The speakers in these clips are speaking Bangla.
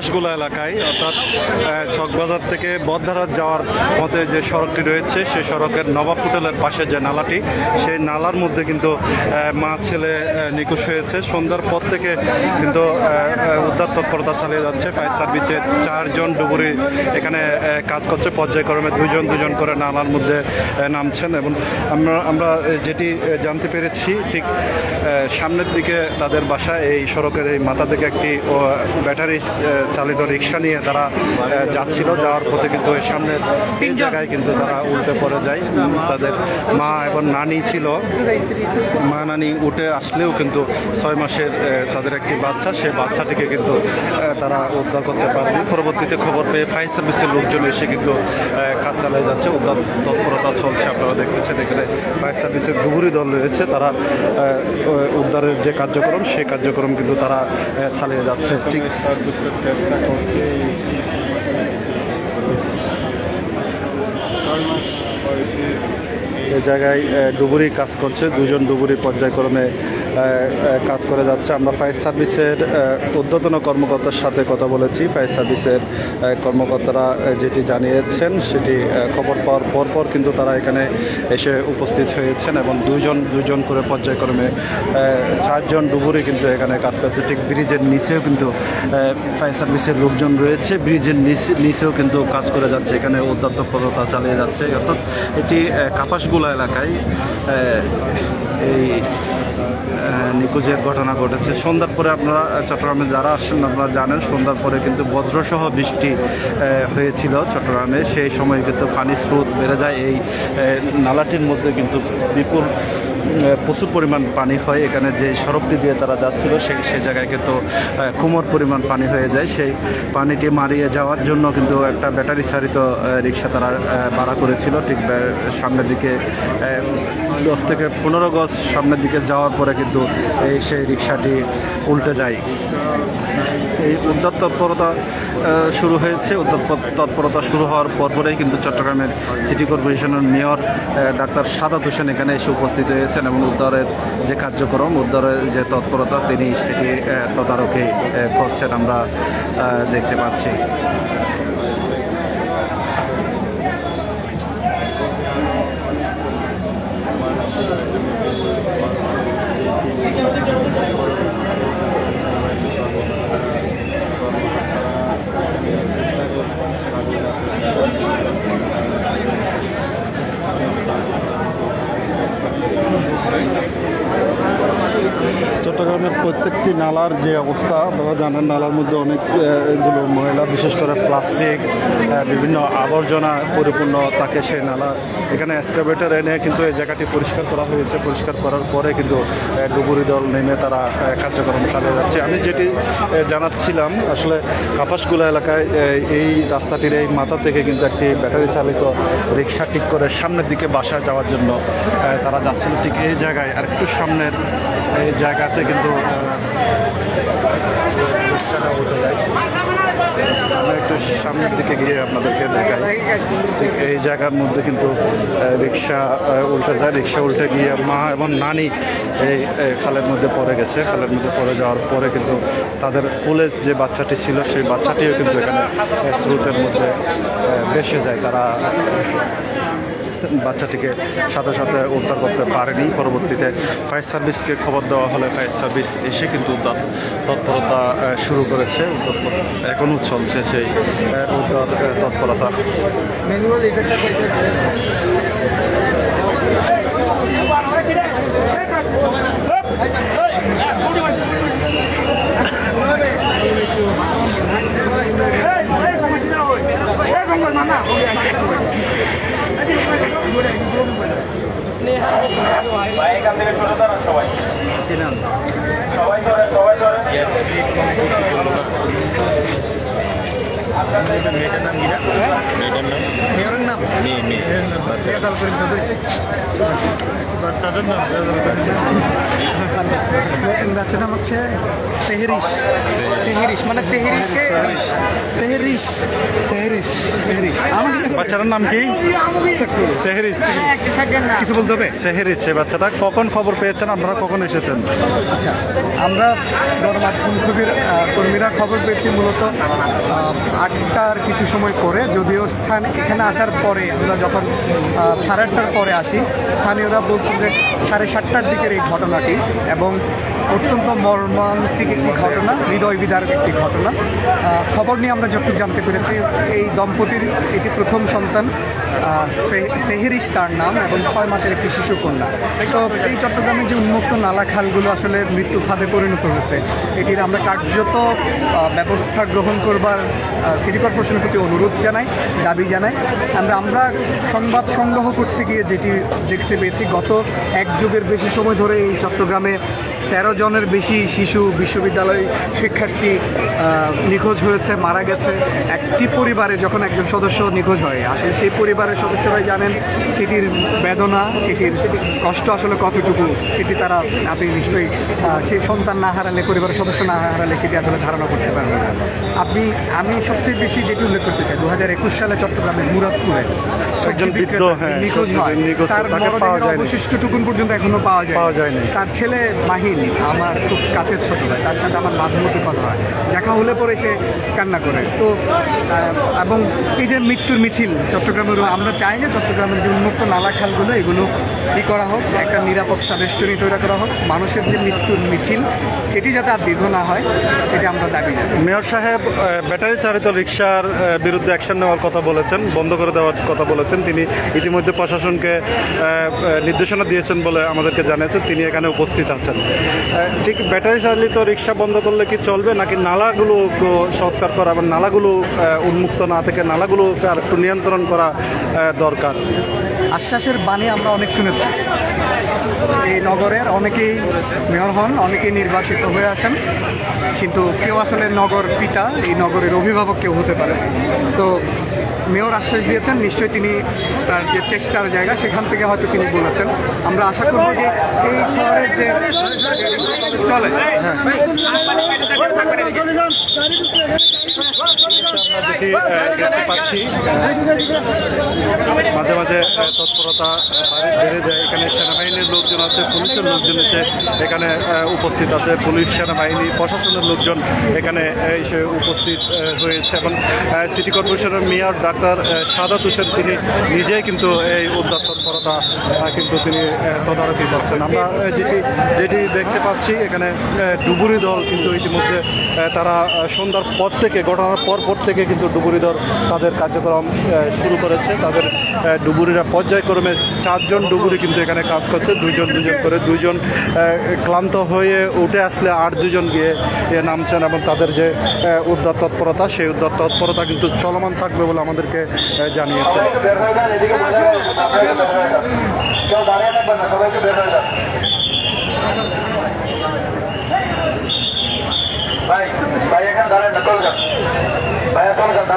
কাপাসগুলা এলাকায়, অর্থাৎ চকবাজার থেকে বদধারাত যাওয়ার পথে যে সড়কটি রয়েছে, সেই সড়কের নবাব হোটেলের পাশে যে নালাটি, সেই নালার মধ্যে কিন্তু মা ছেলে নিখোঁজ হয়েছে। সন্ধ্যার পর থেকে কিন্তু উদ্ধার তৎপরতা চালিয়ে যাচ্ছে। ফায়ার সার্ভিসের চারজন ডুবুরি এখানে কাজ করছে। পর্যায়ক্রমে দুজন দুজন করে নালার মধ্যে নামছেন এবং আমরা আমরা যেটি জানতে পেরেছি, ঠিক সামনের দিকে তাদের বাসা, এই সড়কের এই মাথা থেকে একটি ব্যাটারি চালিত রিক্সা নিয়ে তারা যাচ্ছিল। যাওয়ার পথে কিন্তু এই সামনের তিন জায়গায় কিন্তু তারা উল্টে পড়ে যায়। তাদের মা এবং নানি ছিল। মা নানি উঠে আসলেও কিন্তু ছয় মাসের তাদের একটি বাচ্চা। সেই বাচ্চাটিকে কিন্তু তারা উদ্ধার করতে পারেনি। পরবর্তীতে খবর পেয়ে ফায়ার সার্ভিসের লোকজন এসে কিন্তু কাজ চালিয়ে যাচ্ছে। উদ্ধার তৎপরতা চলছে। আপনারা দেখতেছেন এখানে ফায়ার সার্ভিসের ডুবুরি দল রয়েছে। তারা উদ্ধারের যে কার্যক্রম সেই কার্যক্রম কিন্তু তারা চালিয়ে যাচ্ছে। ঠিক চেষ্টা করছে এই জায়গায় ডুবুরি কাজ করছে। দুজন ডুবুরি পর্যায়ক্রমে কাজ করে যাচ্ছে। আমরা ফায়ার সার্ভিসের ঊর্ধ্বতন কর্মকর্তার সাথে কথা বলেছি। ফায়ার সার্ভিসের কর্মকর্তারা যেটি জানিয়েছেন সেটি খবর পাওয়ার পর পর কিন্তু তারা এখানে এসে উপস্থিত হয়েছেন এবং দুজন দুজন করে পর্যায়ক্রমে চারজন ডুবুরি কিন্তু এখানে কাজ করছে। ঠিক ব্রিজের নিচেও কিন্তু ফায়ার সার্ভিসের লোকজন রয়েছে। ব্রিজের নিচে, নিচেও কিন্তু কাজ করে যাচ্ছে। এখানে তৎপরতা চালিয়ে যাচ্ছে। অর্থাৎ এটি কাপাসগুলা এলাকায় এই আহ, নিখোঁজের ঘটনা ঘটেছে। সন্ধ্যার পরে আপনারা চট্টগ্রামে যারা আসছেন আপনারা জানেন সন্ধ্যার পরে কিন্তু বজ্রসহ বৃষ্টি হয়েছিল চট্টগ্রামে। সেই সময় কিন্তু পানির স্রোত বেড়ে যায়। এই নালাটির মধ্যে কিন্তু বিপুল প্রচুর পরিমাণ পানি হয়। এখানে যে সড়কটি দিয়ে তারা যাচ্ছিল সেই সেই জায়গায় কিন্তু কুমোর পরিমাণ পানি হয়ে যায়। সেই পানিটি মারিয়ে যাওয়ার জন্য কিন্তু একটা ব্যাটারি চালিত রিক্সা তারা ভাড়া করেছিল। ঠিক সামনের দিকে দশ থেকে পনেরো গজ সামনের দিকে যাওয়ার পরে কিন্তু এই সেই রিক্সাটি উল্টে যায়। এই উদ্ধার তৎপরতা শুরু হয়েছে। পত- তৎপরতা শুরু হওয়ার পরপরেই কিন্তু চট্টগ্রামের সিটি কর্পোরেশনের মেয়র ডাক্তার সাদাত হোসেন এখানে এসে উপস্থিত হয়েছেন এবং উদ্ধারের যে কার্যক্রম, উদ্ধারের যে তৎপরতা, তিনি সেটি তদারকি করছেন আমরা দেখতে পাচ্ছি। চট্টগ্রামের প্রত্যেকটি নালার যে অবস্থা আপনারা জানেন নালার মধ্যে অনেক আহ, এগুলো ময়লা বিশেষ করে প্লাস্টিক বিভিন্ন আবর্জনা পরিপূর্ণ থাকে সেই নালা। এখানে এক্সকাভেটার এনে কিন্তু এই জায়গাটি পরিষ্কার করা হয়েছে। পরিষ্কার করার পরে কিন্তু ডুবুরি দল নেমে তারা কার্যক্রম চালিয়ে যাচ্ছে। আমি যেটি জানাচ্ছিলাম আসলে কাপাসগুলা এলাকায় এই রাস্তাটির এই মাথা থেকে কিন্তু একটি ব্যাটারি চালিত রিক্সা ঠিক করে সামনের দিকে বাসায় যাওয়ার জন্য তারা যাচ্ছিল। ঠিক এই জায়গায় আর একটু সামনের এই জায়গাতে কিন্তু আমরা একটু সামনের দিকে গিয়ে আপনাদেরকে দেখাই। ঠিক এই জায়গার মধ্যে কিন্তু রিক্সা উল্টে যায়। রিক্সা উল্টে গিয়ে মা এবং নানি এই খালের মধ্যে পড়ে গেছে। খালের মধ্যে পড়ে যাওয়ার পরে কিন্তু তাদের কোলে যে বাচ্চাটি ছিল, সেই বাচ্চাটিও কিন্তু এখানে স্রোতের মধ্যে ভেসে যায়। তারা বাচ্চাটিকে সাথে সাথে উদ্ধার করতে পারেনি পরবর্তীতে ফায়ার সার্ভিসকে খবর দেওয়া হলে ফায়ার সার্ভিস এসে কিন্তু তৎপরতা শুরু করেছে এখনও চলছে সেই উদ্ধার তৎপরতা সবাই ধরে মেয়েটার নাম কি না মেয়েটার নাম মেয়ে মেয়ে বাচ্চা বাচ্চাটার নাম বাচ্চার নাম হচ্ছে সেহেরিস সেহেরিস মানে সেহেরিস সেহেরিস সেহেরিস আমার বাচ্চাটার নাম কি সেহেরিস কিছু বলতে হবে সেহেরিস সে বাচ্চাটা কখন খবর পেয়েছেন আপনারা কখন এসেছেন আচ্ছা আমরা গণমাধ্যম কর্মীর কর্মীরা খবর পেয়েছি মূলত আটটার কিছু সময় পরে যদিও স্থান এখানে আসার পরে আমরা যখন সাড়ে আটটার পরে আসি স্থানীয়রা বলছে যে সাড়ে সাতটার দিকের এই ঘটনাটি এবং অত্যন্ত মর্মান্তিক একটি ঘটনা, হৃদয় বিদারক একটি ঘটনা। খবর নিয়ে আমরা যতটুকু জানতে পেরেছি, এই দম্পতির এটি প্রথম সন্তান সেহেরিস তার নাম এবং ছয় মাসের একটি শিশু কন্যা। তো এই চট্টগ্রামের যে উন্মুক্ত নালা খালগুলো আসলে মৃত্যু খাদে পরিণত হয়েছে। এটির আমরা কার্যত ব্যবস্থা গ্রহণ করবার সিটি কর্পোরেশনের প্রতি অনুরোধ জানাই, দাবি জানাই। আমরা আমরা সংবাদ সংগ্রহ করতে গিয়ে যেটি দেখতে পেয়েছি, গত এক যুগের বেশি সময় ধরে এই চট্টগ্রামে তেরো জনের বেশি শিশু বিশ্ববিদ্যালয় শিক্ষার্থী নিখোঁজ হয়েছে মারা গেছে একটি পরিবারে যখন একজন সদস্য নিখোঁজ হয় আসলে সেই পরিবারের সদস্যরাই জানেন সেটির বেদনা সেটির কষ্ট আসলে কতটুকু সেটি তারা আপনি নিশ্চয়ই সেই সন্তান না হারালে পরিবারের সদস্য না হারালে সেটি আসলে ধারণা করতে পারবেন না আপনি আমি সবচেয়ে বেশি যেটি উল্লেখ করতে চাই দু হাজার একুশ সালে চট্টগ্রামের মুরাদপুরে একজন হ্যাঁ, নিখোঁজ হয় তার। অবশিষ্ট টুকুন পর্যন্ত এখনও পাওয়া যায়। তার ছেলে মাহিন আমার খুব কাছের ছোট ভাই, তার সাথে আমার মাঝে মধ্যে কথা হয়। দেখা হলে পরে সে কান্না করে। তো এবং এই যে মৃত্যুর মিছিল চট্টগ্রামের, আমরা চাই যে চট্টগ্রামের যে উন্মুক্ত নালা খালগুলো, এগুলো ই করা হোক, একটা নিরাপত্তা বেষ্টনী তৈরি করা হোক, মানুষের যে মৃত্যুর মিছিল, সেটি যাতে আর দীর্ঘ না হয়, সেটি আমরা দাবি জানাই। মেয়র সাহেব ব্যাটারি চালিত রিক্সার বিরুদ্ধে অ্যাকশন নেওয়ার কথা বলেছেন, বন্ধ করে দেওয়ার কথা বলেছেন। তিনি ইতিমধ্যে প্রশাসনকে নির্দেশনা দিয়েছেন বলে আমাদেরকে জানিয়েছেন। তিনি এখানে উপস্থিত আছেন। ঠিক ব্যাটারি চালিত রিক্সা বন্ধ করলে কি চলবে? নাকি নালাগুলো সংস্কার করা এবং নালাগুলো উন্মুক্ত না থেকে নালাগুলোকে আর একটু নিয়ন্ত্রণ করা দরকার? আশ্বাসের বাণী আমরা অনেক শুনেছি। এই নগরের অনেকেই মেয়র হন, অনেকেই নির্বাচিত হয়ে আসেন। কিন্তু কেউ আসলে নগর পিতা, এই নগরের অভিভাবক কেউ হতে পারে তো মেয়র আশ্বাস দিয়েছেন, নিশ্চয়ই তিনি তার যে চেষ্টার জায়গা, সেখান থেকে হয়তো তিনি বলেছেন। আমরা আশা করব যে এই শহরের যে চলে। দেখতে পাচ্ছি মাঝে মাঝে তৎপরতা বেড়ে যায়। এখানে সেনাবাহিনীর লোকজন আছে, পুলিশের লোকজন এসে এখানে উপস্থিত আছে। পুলিশ, সেনাবাহিনী, প্রশাসনের লোকজন এখানে এসে উপস্থিত হয়েছে। এবং সিটি কর্পোরেশনের মেয়র ডাক্তার সাদাত হোসেন, তিনি নিজেই কিন্তু এই উদ্ধার তৎপরতা কিন্তু তিনি তদারকি করছেন। আমরা যেটি যেটি দেখতে পাচ্ছি, এখানে ডুবুরি দল কিন্তু ইতিমধ্যে তারা সন্ধ্যার পর থেকে, ঘটনার পর পর থেকে কিন্তু ডুবুরি দল তাদের কার্যক্রম শুরু করেছে। তাদের ডুবুরিরা পর্যায়ক্রমে চারজন ডুবুরি কিন্তু এখানে কাজ করছে, দুইজন দুজন করে দুইজন ক্লান্ত হয়ে উঠে আসলে আর দুজন গিয়ে নামছেন এবং তাদের যে উদ্ধার তৎপরতা, সেই উদ্ধার তৎপরতা কিন্তু চলমান থাকবে বলে আমাদেরকে জানিয়েছে। ভাই ভাই, এখানে না ভাইয়া চলে যান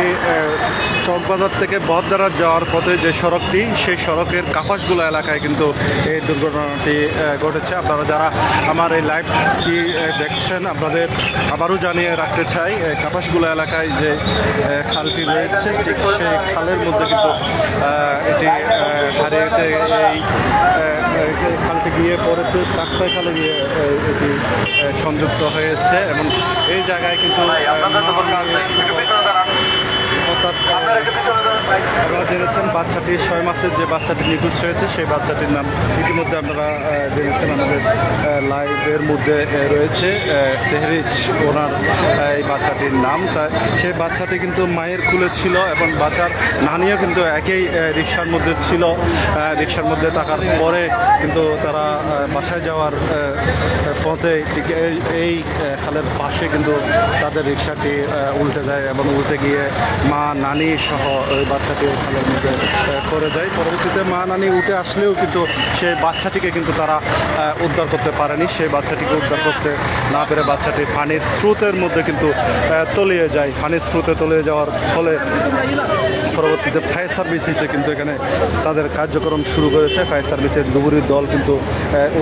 আহ, চকবাজার থেকে বহদ্দারা যাওয়ার পথে যে সড়কটি সেই সড়কের কাপাসগুলো এলাকায় কিন্তু এই দুর্ঘটনাটি ঘটেছে। আপনারা যারা আমার এই লাইভটি দেখছেন আপনাদের আবারও জানিয়ে রাখতে চাই কাপাসগুলো এলাকায় যে খালটি রয়েছে ঠিক সেই খালের মধ্যে কিন্তু এটি হারিয়েছে এই খালটি গিয়ে পড়েছে চারটায় খালে গিয়ে এটি সংযুক্ত হয়েছে। এবং এই জায়গায় কিন্তু অর্থাৎ আপনারা জেনেছেন বাচ্চাটি ছয় মাসের যে বাচ্চাটি নিখোঁজ হয়েছে, সেই বাচ্চাটির নাম ইতিমধ্যে আপনারা জেনেছেন আমাদের লাইভের মধ্যে রয়েছে সেহরিজ ওনার এই বাচ্চাটির নাম। তা, সেই বাচ্চাটি কিন্তু মায়ের কুলে ছিল এবং বাচ্চার নানিও কিন্তু একই রিক্সার মধ্যে ছিল রিক্সার মধ্যে থাকার পরে কিন্তু তারা বাসায় যাওয়ার পথে ঠিক এই খালের পাশে কিন্তু তাদের রিক্সাটি উল্টে যায় এবং উল্টে গিয়ে মা নানি সহ ওই বাচ্চাটি খালের মধ্যে করে দেয়। পরবর্তীতে মা নানি উঠে আসলেও কিন্তু সেই বাচ্চাটিকে কিন্তু তারা উদ্ধার করতে পারেনি। সেই বাচ্চাটিকে উদ্ধার করতে না পেরে বাচ্চাটি পানির স্রোতের মধ্যে কিন্তু তলিয়ে যায়। পানির স্রোতে তলিয়ে যাওয়ার ফলে পরবর্তীতে ফায়ার সার্ভিস এসে কিন্তু এখানে তাদের কার্যক্রম শুরু করেছে। ফায়ার সার্ভিসের ডুবুরির দল কিন্তু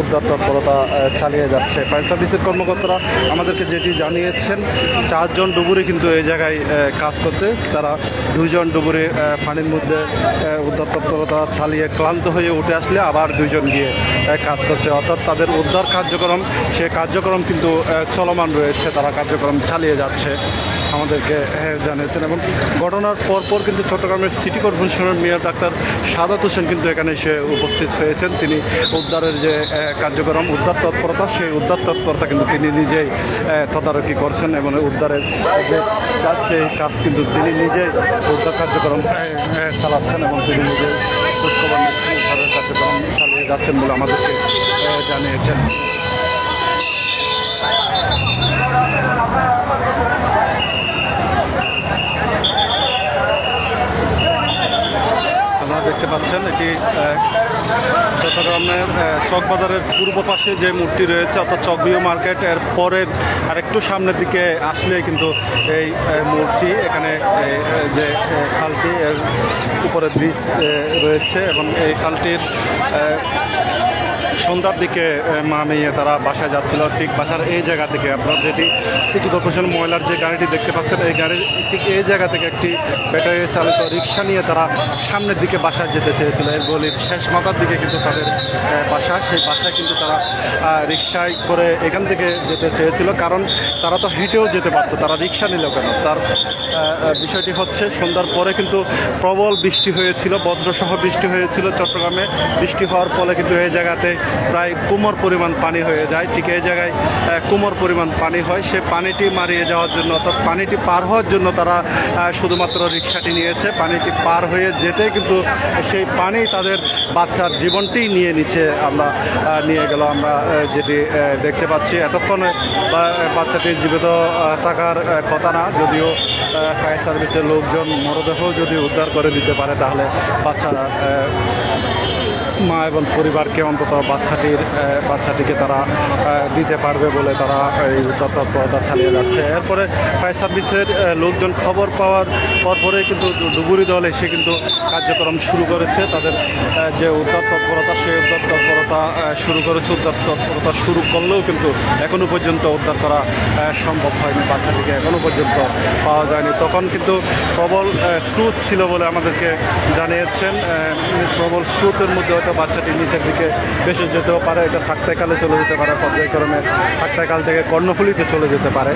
উদ্ধার তৎপরতা চালিয়ে যাচ্ছে। ফায়ার সার্ভিসের কর্মকর্তারা আমাদেরকে যেটি জানিয়েছেন, চারজন ডুবুরি কিন্তু এই জায়গায় কাজ করছে। তারা দুইজন ডুবুরি ডুবুরে পানির মধ্যে উদ্ধার তৎপরতা চালিয়ে ক্লান্ত হয়ে উঠে আসলে আবার দুজন গিয়ে কাজ করছে। অর্থাৎ তাদের উদ্ধার কার্যক্রম, সে কার্যক্রম কিন্তু চলমান রয়েছে। তারা কার্যক্রম চালিয়ে যাচ্ছে। আমাদেরকে জানিয়েছেন এবং ঘটনার পরপর কিন্তু চট্টগ্রামের সিটি কর্পোরেশনের মেয়র ডাক্তার সাদাত হোসেন কিন্তু এখানে এসে উপস্থিত হয়েছেন। তিনি উদ্ধারের যে কার্যক্রম, উদ্ধার তৎপরতা, সেই উদ্ধার তৎপরতা কিন্তু তিনি নিজেই তদারকি করছেন এবং উদ্ধারের যে কাজ, সেই কাজ কিন্তু তিনি নিজেই উদ্ধার কার্যক্রম চালাচ্ছেন এবং তিনি নিজে খোঁজখবর কার্যক্রম চালিয়ে যাচ্ছেন বলে আমাদেরকে জানিয়েছেন আপনারা দেখতে পাচ্ছেন, এটি চট্টগ্রামের চকবাজারের পূর্ব পাশে যে মূর্তি রয়েছে, অর্থাৎ চকবিও মার্কেট, এর পরের আর একটু সামনের দিকে আসলে কিন্তু এই মূর্তি, এখানে যে খালটি, এর উপরে ব্রিজ রয়েছে এবং এই খালটির সন্ধ্যার দিকে মা মেয়ে তারা বাসায় যাচ্ছিল। ঠিক বাসার এই জায়গা থেকে আপনারা যেটি সিটি কর্পোরেশন ময়লার যে গাড়িটি দেখতে পাচ্ছেন, এই গাড়ির ঠিক এই জায়গা থেকে একটি ব্যাটারি চালিত রিক্সা নিয়ে তারা সামনের দিকে বাসায় যেতে চেয়েছিল। এর গলির শেষ মাথার দিকে কিন্তু তাদের বাসা, সেই বাসায় কিন্তু তারা রিক্সায় করে এখান থেকে যেতে চেয়েছিল। কারণ তারা তো হেঁটেও যেতে পারতো, তারা রিক্সা নিল কেন? তার বিষয়টি হচ্ছে, সন্ধ্যার পরে কিন্তু প্রবল বৃষ্টি হয়েছিল, বজ্রসহ বৃষ্টি হয়েছিল চট্টগ্রামে। বৃষ্টি হওয়ার ফলে কিন্তু এই জায়গাতে প্রায় কোমর পরিমাণ পানি হয়ে যায়। ঠিক এই জায়গায় কোমর পরিমাণ পানি হয়। সে পানিটি মারিয়ে যাওয়ার জন্য অর্থাৎ পানিটি পার হওয়ার জন্য তারা শুধুমাত্র রিক্সাটি নিয়েছে। পানিটি পার হয়ে যেতে কিন্তু সেই পানি তাদের বাচ্চার জীবনটি নিয়ে নিচ্ছে। আমরা নিয়ে গেল আমরা যেটি দেখতে পাচ্ছি। এতক্ষণ বাচ্চাটি জীবিত থাকার কথা না। যদিও ফায়ার সার্ভিসের লোকজন মরদেহ যদি উদ্ধার করে দিতে পারে, তাহলে বাচ্চা মা এবং পরিবারকে অন্তত বাচ্চাটির বাচ্চাটিকে তারা দিতে পারবে বলে তারা এই তৎপরতা চালিয়ে যাচ্ছে। এরপরে ফায়ার সার্ভিসের লোকজন খবর পাওয়ার পরপরে কিন্তু ডুবুরি দল এসে কিন্তু কার্যক্রম শুরু করেছে। তাদের যে উদ্ধার তৎপরতা সেই উদ্ধার তৎপরতা শুরু করেছে। উদ্ধার তৎপরতা শুরু করলেও কিন্তু এখনও পর্যন্ত উদ্ধার করা সম্ভব হয়নি বাচ্চাটিকে। এখনও পর্যন্ত পাওয়া যায়নি। তখন কিন্তু প্রবল স্রোত ছিল বলে আমাদেরকে জানিয়েছেন। প্রবল স্রোতের মধ্যে হয়তো বাচ্চাটি নিচের দিকে বেশি যেতেও পারে, এটা সাক্তাইকালে চলে যেতে পারে, পর্যায়ক্রমে সাক্তাইকাল থেকে কর্ণফুলিতে চলে যেতে পারে।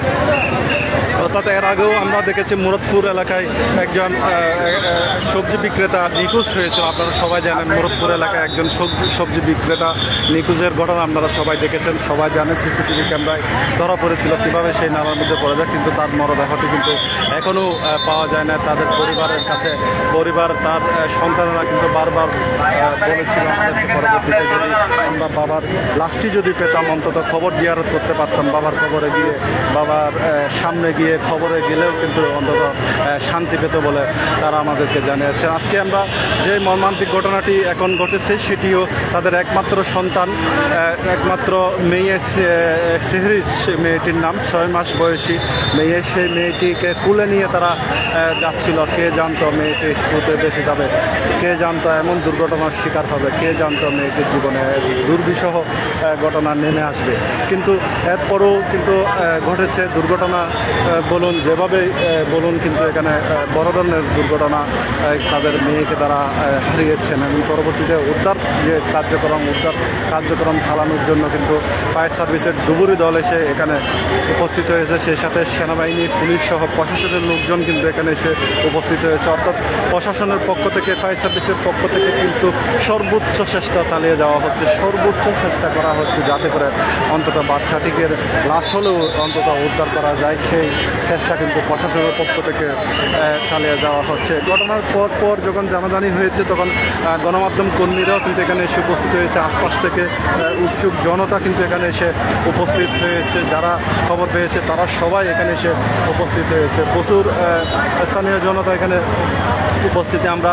অর্থাৎ এর আগেও আমরা দেখেছি মুরদপুর এলাকায় একজন সবজি বিক্রেতা নিখোঁজ হয়েছিল। আপনারা সবাই জানেন মুরদপুর এলাকায় একজন সবজি বিক্রেতা নিখোঁজের ঘটনা আপনারা সবাই দেখেছেন। সবাই জানেন সিসিটিভি ক্যামেরায় ধরা পড়েছিল কীভাবে সেই নালার মধ্যে পড়ে যায়, কিন্তু তার মরদেহটি কিন্তু এখনও পাওয়া যায় না। তাদের পরিবারের কাছে, পরিবার, তার সন্তানেরা কিন্তু বারবার বলেছিল আমাদেরকে পরবর্তীতে যদি আমরা বাবার লাশটি যদি পেতাম, অন্তত খবর জিয়ারত করতে পারতাম। বাবার খবরে গিয়ে, বাবার সামনে গিয়ে খবরে গেলেও কিন্তু অন্তত শান্তি পেত বলে তারা আমাদেরকে জানিয়েছে। আজকে আমরা যে মর্মান্তিক ঘটনাটি এখন ঘটেছে সেটিও তাদের একমাত্র সন্তান একমাত্র মেয়ে সেহরিজ মেয়েটির নাম, ছয় মাস বয়সী মেয়ে। সেই মেয়েটিকে কুলে নিয়ে তারা যাচ্ছিল। কে জানতো মেয়েটি স্রোতে বেঁচে যাবে? কে জানতো এমন দুর্ঘটনার শিকার হবে? কে জানতো মেয়েটির জীবনে দুর্বিষহ ঘটনা নেমে আসবে? কিন্তু এরপরও কিন্তু ঘটেছে দুর্ঘটনা বলুন, যেভাবে বলুন কিন্তু এখানে বড় ধরনের দুর্ঘটনা তাদের মেয়েকে তারা হারিয়েছেন এবং পরবর্তীতে উদ্ধার যে কার্যক্রম, উদ্ধার কার্যক্রম চালানোর জন্য কিন্তু ফায়ার সার্ভিসের ডুবুরি দল এসে এখানে উপস্থিত হয়েছে। সেই সাথে সেনাবাহিনী, পুলিশ সহ প্রশাসনের লোকজন কিন্তু এখানে এসে উপস্থিত হয়েছে। অর্থাৎ প্রশাসনের পক্ষ থেকে, ফায়ার সার্ভিসের পক্ষ থেকে কিন্তু সর্বোচ্চ চেষ্টা চালিয়ে যাওয়া হচ্ছে। সর্বোচ্চ চেষ্টা করা হচ্ছে যাতে করে অন্তত বাচ্চাটিকে লাশ হলেও অন্তত উদ্ধার করা যায়। সেই চেষ্টা কিন্তু প্রশাসনের পক্ষ থেকে চালিয়ে যাওয়া হচ্ছে। ঘটনার পর পর যখন জানাজানি হয়েছে, তখন গণমাধ্যম কর্মীরাও কিন্তু এখানে এসে উপস্থিত হয়েছে। আশপাশ থেকে উৎসুক জনতা কিন্তু এখানে এসে উপস্থিত হয়েছে। যারা খবর পেয়েছে, তারা সবাই এখানে এসে উপস্থিত হয়েছে। প্রচুর স্থানীয় জনতা এখানে উপস্থিতি আমরা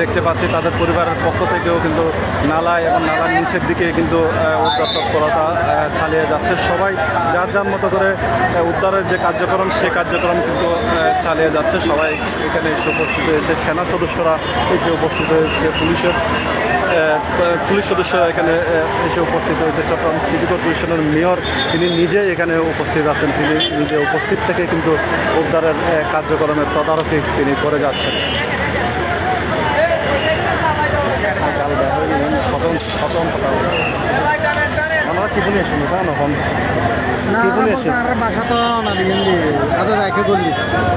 দেখতে পাচ্ছি। তাদের পরিবারের পক্ষ থেকেও কিন্তু নালায় এবং নালার নিচের দিকে কিন্তু উদ্ধার তৎপরতা চালিয়ে যাচ্ছে। সবাই যার যার মতো করে উদ্ধারের যে কার্যক্রম সেই কার্যক্রম কিন্তু চালিয়ে যাচ্ছে। সবাই এখানে এসে উপস্থিত হয়েছে। সেনা সদস্যরা এসে উপস্থিত হয়েছে। পুলিশের পুলিশ সদস্যরা এখানে এসে উপস্থিত হয়েছে। চট্টগ্রাম সিটি কর্পোরেশনের মেয়র, তিনি নিজেই এখানে উপস্থিত আছেন। তিনি নিজে উপস্থিত থেকে কিন্তু উদ্ধারের কার্যক্রমের তদারকি তিনি করে যাচ্ছেন। কি বলি শুনি তা নহন না কি আর বাসা তো না দিগেন্দি আদর একে করলি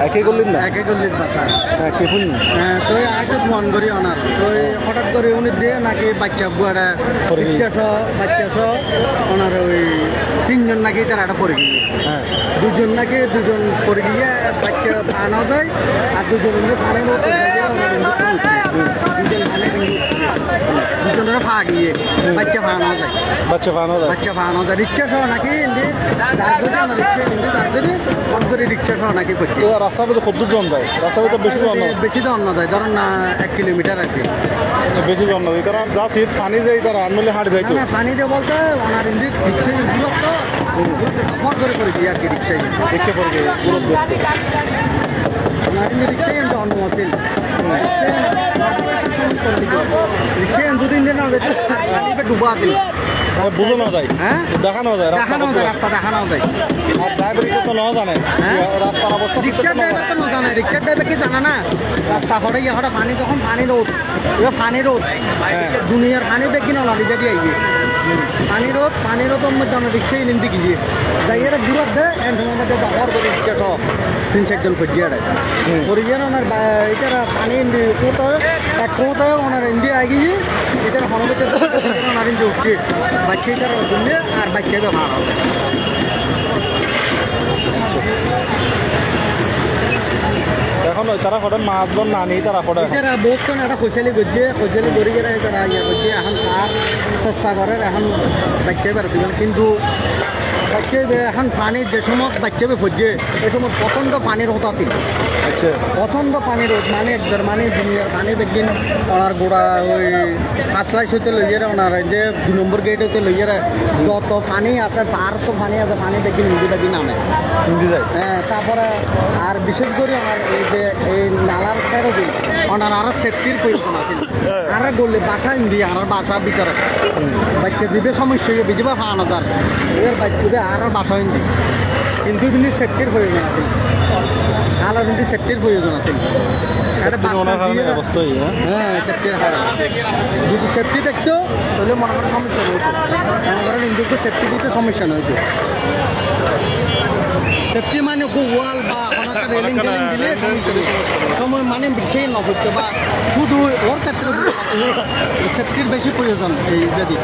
একই করলেন না একে করলি বাসা হ্যাঁ হ্যাঁ, তো আইতো মন করি অনার তো হঠাৎ করে উনি দিয়ে নাকি বাচ্চা বুয়াটা সহ বাচ্চা সহ ওনার ওই তিনজন নাকি তার একটা পরে গিয়ে হ্যাঁ দুজন নাকি দুজন পরে গিয়ে বাচ্চা আনা যায় আর দুজন মতো দুজনের ফা গিয়ে বাচ্চা ফানা যায় বাচ্চা পানো যায় বাচ্চা ফানো যায় রিক্সা সহ নাকি ইন্দি তার করে না রিক্সা তার করে করে সহ নাকি করছে রাস্তার মধ্যে কত জন যায় রাস্তার মধ্যে বেশি জন না বেশি তো অন্য যায় ধরুন না এক কিলোমিটার আর কি বেশি জন না কারণ যা শীত পানি যায় তারা আনলে হাঁট যায় তো পানি দিয়ে বলতে ওনার ইন্দি রিক্সা করে করে দিয়ে আর কি রিক্সা দেখে পড়ে গিয়ে পুরো দেখতে ওনার ইন্দি রিক্সা ইন্দি অনুমতি ডুবা দিল বোঝানো যায়। হ্যাঁ? দেখানো যায় দেখানো যায় রাস্তা দেখানো যায়। আর ড্রাইভারি তো নেওয়া জানে হ্যাঁ? রাস্তার অবস্থা রিক্সার ড্রাইভার তো জানে রিক্সার জানে না? রাস্তা হরে ইয়ে হরে পানি তখন পানি রোদ এবার পানি রোদ দুনিয়ার পানি পানির না রিজা দিয়ে আইয়ে পানি রোদ পানি রোদ মধ্যে আমরা রিক্সায় নিতে গিয়ে যাই এরা দূরত দে এন্ড মধ্যে ব্যবহার করে রিক্সা সহ তিন চারজন দেয় করিয়ে ওনার এটার পানি এক কোথাও ওনার ইন্ডিয়া আগিয়ে এটার হনবেতে ওনার উঠছে বাচ্চা এটার জন্য আর বাচ্চা ব্যবহার হবে এখন তারা কটা মাছ বন না নিয়ে তারা কটা এখন। এরা বহুক্ষণ একটা কৈশালি করছে কৈশালি করি গেলে তারা ইয়ে করছে এখন তার চেষ্টা করে এখন বেড়াতে পারে কিন্তু বাচ্চা এখন পানির যে সময় বাচ্চা ফুটছে এই সময় প্রচণ্ড পানির হতা ছিল আচ্ছা প্রচণ্ড পানির রোদ মানে জার্মানি দুনিয়ার পানি বেগিন ওনার গোড়া ওই পাঁচলাই সইতে লইয়ে ওনার যে দুই নম্বর গেটে লইয়ে যত পানি আছে পার তো পানি আছে পানি বেগিন হিন্দি দেখি নামে হিন্দি যায় হ্যাঁ, তারপরে আর বিশেষ করে আমার এই যে এই নালার ফেরো দিন ওনার আরও সেফটির প্রয়োজন আছে আর বললে বাসা ইন্দি আর বাসা ভিতরে বাচ্চা দিবে সমস্যা হয়ে বুঝবে ফানো তার এবার বাচ্চা দিবে আর বাসা ইন্দি। কিন্তু কিন্তু সেফটির প্রয়োজন আছে আলো কিন্তু সেফটির প্রয়োজন আছে হয়? অবস্থাই হ্যাঁ সেফটির হার যদি সেফটি দেখতো তাহলে মনে করেন সমস্যা নইতো মনে করেন ইন্দুকে সেফটি দিতে সমস্যা নইতো সেফটি মানে ওয়াল বা কোনো একটা রেলিং টেলিং দিলে সময় মানে সেই নবচ্ছে বা শুধু ওর ক্ষেত্রে সেফটির বেশি প্রয়োজন এই যদি